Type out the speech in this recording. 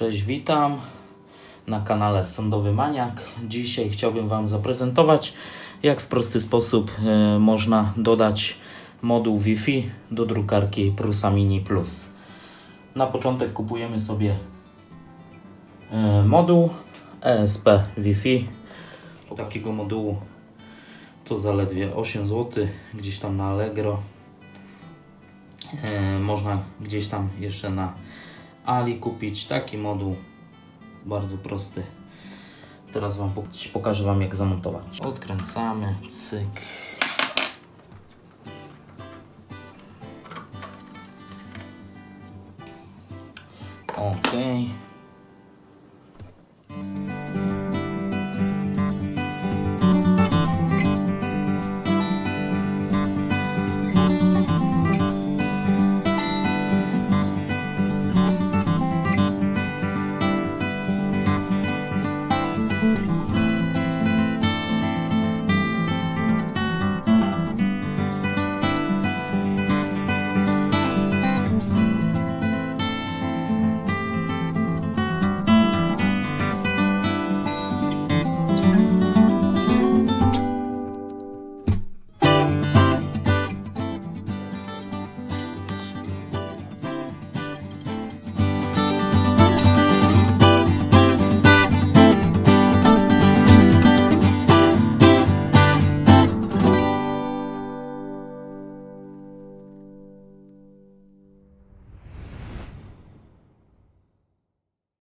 Cześć, witam na kanale Sądowy Maniak. Dzisiaj chciałbym Wam zaprezentować, jak w prosty sposób e, można dodać moduł Wi-Fi do drukarki Prusa Mini Plus. Na początek kupujemy sobie e, moduł ESP Wi-Fi. Takiego modułu to zaledwie 8 zł, gdzieś tam na Allegro. E, można gdzieś tam jeszcze na Ali kupić taki moduł bardzo prosty. Teraz wam pok- pokażę wam jak zamontować. Odkręcamy, cyk. Ok.